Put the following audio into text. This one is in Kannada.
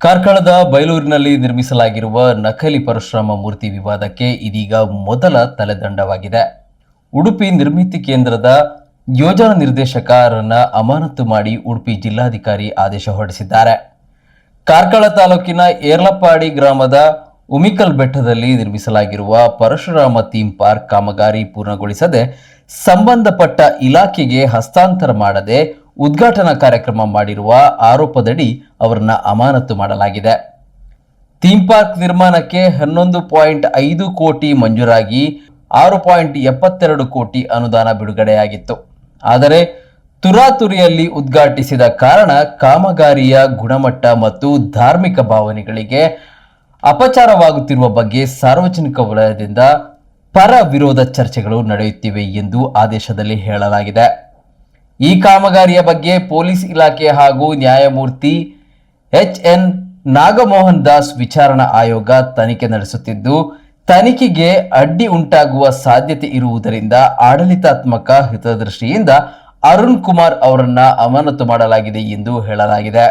ಕಾರ್ಕಳದ ಬೈಲೂರಿನಲ್ಲಿ ನಿರ್ಮಿಸಲಾಗಿರುವ ನಕಲಿ ಪರಶುರಾಮ ಮೂರ್ತಿ ವಿವಾದಕ್ಕೆ ಇದೀಗ ಮೊದಲ ತಲೆದಂಡವಾಗಿದೆ. ಉಡುಪಿ ನಿರ್ಮಿತಿ ಕೇಂದ್ರದ ಯೋಜನಾ ನಿರ್ದೇಶಕರನ್ನ ಅಮಾನತು ಮಾಡಿ ಉಡುಪಿ ಜಿಲ್ಲಾಧಿಕಾರಿ ಆದೇಶ ಹೊರಡಿಸಿದ್ದಾರೆ. ಕಾರ್ಕಳ ತಾಲೂಕಿನ ಏರ್ಲಪ್ಪಾಡಿ ಗ್ರಾಮದ ಉಮಿಕಲ್ ಬೆಟ್ಟದಲ್ಲಿ ನಿರ್ಮಿಸಲಾಗಿರುವ ಪರಶುರಾಮ ಥೀಮ್ ಪಾರ್ಕ್ ಕಾಮಗಾರಿ ಪೂರ್ಣಗೊಳಿಸದೆ ಸಂಬಂಧಪಟ್ಟ ಇಲಾಖೆಗೆ ಹಸ್ತಾಂತರ ಮಾಡದೆ ಉದ್ಘಾಟನಾ ಕಾರ್ಯಕ್ರಮ ಮಾಡಿರುವ ಆರೋಪದಡಿ ಅವರನ್ನ ಅಮಾನತು ಮಾಡಲಾಗಿದೆ. ಥೀಮ್ ಪಾರ್ಕ್ ನಿರ್ಮಾಣಕ್ಕೆ ಹನ್ನೊಂದು ಪಾಯಿಂಟ್ ಐದು ಕೋಟಿ ಮಂಜೂರಾಗಿ ಆರು ಪಾಯಿಂಟ್ ಎಪ್ಪತ್ತೆರಡು ಕೋಟಿ ಅನುದಾನ ಬಿಡುಗಡೆಯಾಗಿತ್ತು. ಆದರೆ ತುರಾತುರಿಯಲ್ಲಿ ಉದ್ಘಾಟಿಸಿದ ಕಾರಣ ಕಾಮಗಾರಿಯ ಗುಣಮಟ್ಟ ಮತ್ತು ಧಾರ್ಮಿಕ ಭಾವನೆಗಳಿಗೆ ಅಪಚಾರವಾಗುತ್ತಿರುವ ಬಗ್ಗೆ ಸಾರ್ವಜನಿಕ ವಲಯದಿಂದ ಪರ ವಿರೋಧ ಚರ್ಚೆಗಳು ನಡೆಯುತ್ತಿವೆ ಎಂದು ಆದೇಶದಲ್ಲಿ ಹೇಳಲಾಗಿದೆ. ಈ ಕಾಮಗಾರಿಯ ಬಗ್ಗೆ ಪೊಲೀಸ್ ಇಲಾಖೆ ಹಾಗೂ ನ್ಯಾಯಮೂರ್ತಿ ಎಚ್ ಎನ್ ನಾಗಮೋಹನ್ ದಾಸ್ ವಿಚಾರಣಾ ಆಯೋಗ ತನಿಖೆ ನಡೆಸುತ್ತಿದ್ದು, ತನಿಖೆಗೆ ಅಡ್ಡಿ ಉಂಟಾಗುವ ಸಾಧ್ಯತೆ ಇರುವುದರಿಂದ ಆಡಳಿತಾತ್ಮಕ ಹಿತದೃಷ್ಟಿಯಿಂದ ಅರುಣ್ ಕುಮಾರ್ ಅವರನ್ನ ಅಮಾನತು ಮಾಡಲಾಗಿದೆ ಎಂದು ಹೇಳಲಾಗಿದೆ.